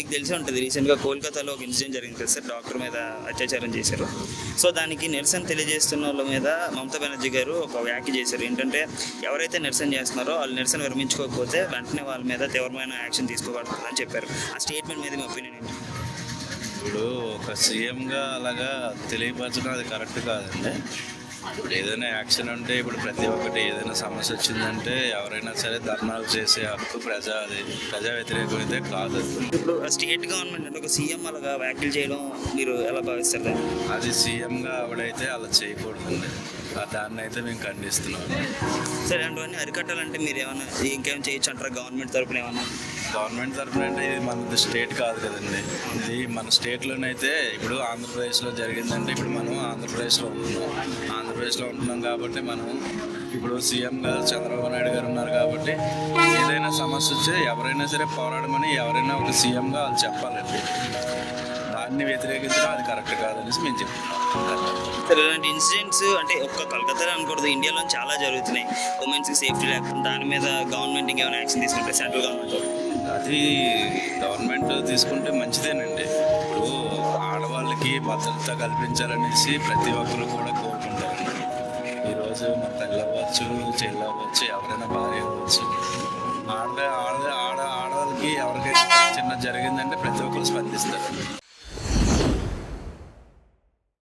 మీకు తెలిసే ఉంటుంది. రీసెంట్గా కోల్కతాలో ఒక ఇన్సిడెంట్ జరిగింది కదా సార్ డాక్టర్ మీద అత్యాచారం చేశారు. సో దానికి నిరసన తెలియజేస్తున్న వాళ్ళ మీద మమతా బెనర్జీ గారు ఒక వ్యాఖ్య చేశారు. ఏంటంటే ఎవరైతే నిరసన చేస్తున్నారో వాళ్ళు నిరసన విరమించుకోకపోతే వెంటనే వాళ్ళ మీద తీవ్రమైన యాక్షన్ తీసుకోబడుతుందని చెప్పారు. ఆ స్టేట్మెంట్ మీద మీ ఒపీనియన్ ఏంటి? ఇప్పుడు ఒక సీఎంగా అలాగా తెలియపరచడం అది కరెక్ట్ కాదండి. ఇప్పుడు ఏదైనా యాక్షన్ ఉంటే ఇప్పుడు ప్రతి ఒక్కటి ఏదైనా సమస్య వచ్చిందంటే ఎవరైనా సరే ధర్నాలు చేసే హక్కు ప్రజా అది. ప్రజా వ్యతిరేకం అయితే కాదు. ఇప్పుడు స్టేట్ గవర్నమెంట్ అంటే ఒక సీఎం అలాగా వ్యాఖ్యలు చేయడం మీరు ఎలా భావిస్తారు? అది సీఎంగా ఆవిడైతే అలా చేయకూడదండి. ఆ దాన్ని అయితే మేము ఖండిస్తున్నాం. సరే అలాంటివన్నీ అరికట్టాలంటే మీరు ఏమైనా ఇంకేమైనా చేయొచ్చు అంటారా? గవర్నమెంట్ తరపున ఏమన్నా? గవర్నమెంట్ తరఫున అంటే ఇది మనది స్టేట్ కాదు కదండి. ఇది మన స్టేట్లోనైతే ఇప్పుడు ఆంధ్రప్రదేశ్లో జరిగిందంటే ఇప్పుడు మనం ఆంధ్రప్రదేశ్లో ఉంటున్నాం. ఆంధ్రప్రదేశ్లో ఉంటున్నాం కాబట్టి మనం ఇప్పుడు సీఎంగా చంద్రబాబు నాయుడు గారు ఉన్నారు కాబట్టి ఏదైనా సమస్య వస్తే ఎవరైనా సరే పోరాడమని ఎవరైనా ఒక సీఎంగా వాళ్ళు చెప్పాలండి. దాన్ని వ్యతిరేకించడం అది కరెక్ట్ కాదనేసి మేము చెప్తున్నాం. ఇలాంటి ఇన్సిడెంట్స్ అంటే ఒక్క కలకత్తాలో అనకూడదు ఇండియాలో చాలా జరుగుతున్నాయి. ఉమెన్స్కి సేఫ్టీ లేకుండా దాని మీద గవర్నమెంట్ ఇంకేమైనా యాక్షన్ తీసుకుంటే సెంట్రల్ గవర్నమెంట్ అది గవర్నమెంట్ తీసుకుంటే మంచిదేనండి. ఇప్పుడు ఆడవాళ్ళకి భద్రత కల్పించాలనేసి ప్రతి ఒక్కరు కూడా కోరుకుంటారండి. ఈరోజు మన తల్లి అవ్వచ్చు చెల్లి అవ్వచ్చు ఎవరైనా భార్య అవ్వచ్చు. ఆడ ఆడ ఆడ ఆడవాళ్ళకి ఎవరికైనా చిన్న జరిగిందంటే ప్రతి ఒక్కరు స్పందిస్తారు.